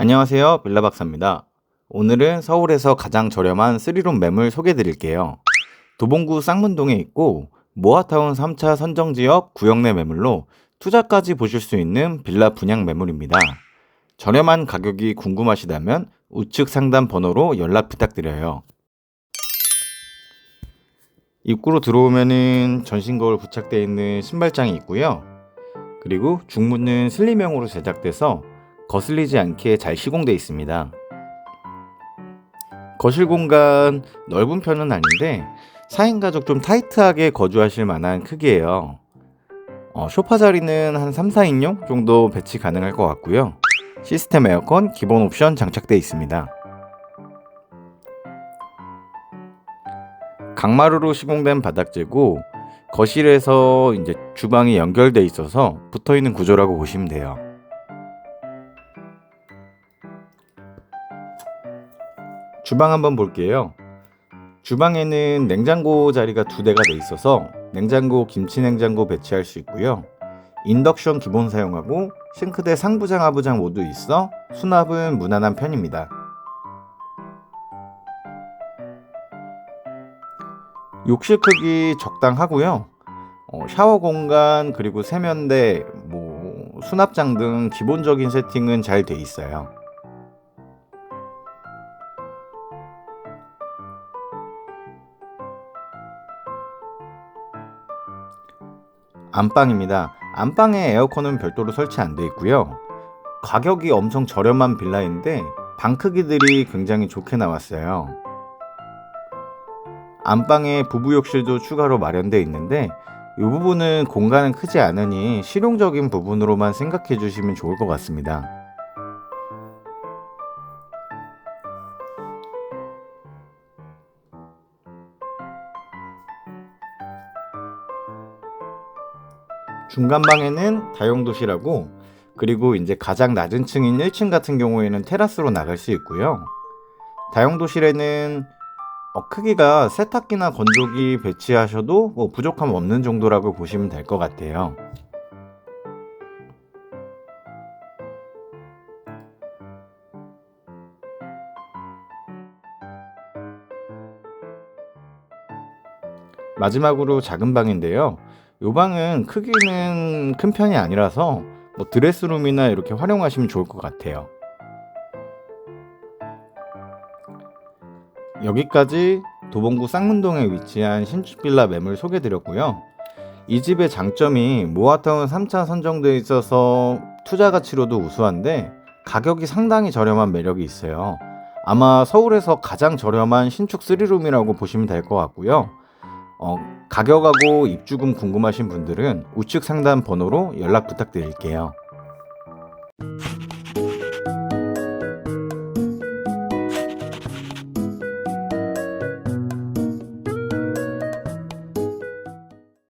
안녕하세요. 빌라박사입니다. 오늘은 서울에서 가장 저렴한 3룸 매물 소개해 드릴게요. 도봉구 쌍문동에 있고 모아타운 3차 선정지역 구역 내 매물로 투자까지 보실 수 있는 빌라 분양 매물입니다. 저렴한 가격이 궁금하시다면 우측 상단 번호로 연락 부탁드려요. 입구로 들어오면은 전신 거울 부착되어 있는 신발장이 있고요. 그리고 중문은 슬림형으로 제작돼서 거슬리지 않게 잘 시공되어 있습니다. 거실 공간 넓은 편은 아닌데 4인 가족 좀 타이트하게 거주하실 만한 크기예요. 어, 소파 자리는 한 3, 4인용 정도 배치 가능할 것 같고요. 시스템 에어컨 기본 옵션 장착되어 있습니다. 강마루로 시공된 바닥재고 거실에서 이제 주방이 연결돼 있어서 붙어 있는 구조라고 보시면 돼요. 주방 한번 볼게요. 주방에는 냉장고 자리가 두 대가 돼 있어서 냉장고, 김치 냉장고 배치할 수 있고요. 인덕션 기본 사용하고 싱크대 상부장, 하부장 모두 있어 수납은 무난한 편입니다. 욕실 크기 적당하고요. 어, 샤워 공간 그리고 세면대, 뭐 수납장 등 기본적인 세팅은 잘 돼 있어요. 안방입니다. 안방에 에어컨은 별도로 설치 안 돼 있고요. 가격이 엄청 저렴한 빌라인데 방 크기들이 굉장히 좋게 나왔어요. 안방에 부부 욕실도 추가로 마련되어 있는데 이 부분은 공간은 크지 않으니 실용적인 부분으로만 생각해 주시면 좋을 것 같습니다. 중간 방에는 다용도시라고 그리고 이제 가장 낮은 층인 1층 같은 경우에는 테라스로 나갈 수 있고요. 다용도실에는 어, 크기가 세탁기나 건조기 배치하셔도 뭐 부족함 없는 정도라고 보시면 될 것 같아요. 마지막으로 작은 방인데요. 이 방은 크기는 큰 편이 아니라서 뭐 드레스룸이나 이렇게 활용하시면 좋을 것 같아요. 여기까지 도봉구 쌍문동에 위치한 신축 빌라 매물 소개드렸고요. 이 집의 장점이 모아타운 3차 선정되어 있어서 투자 가치로도 우수한데 가격이 상당히 저렴한 매력이 있어요. 아마 서울에서 가장 저렴한 신축 3룸이라고 보시면 될 것 같고요. 어, 가격하고 입주금 궁금하신 분들은 우측 상단 번호로 연락 부탁드릴게요.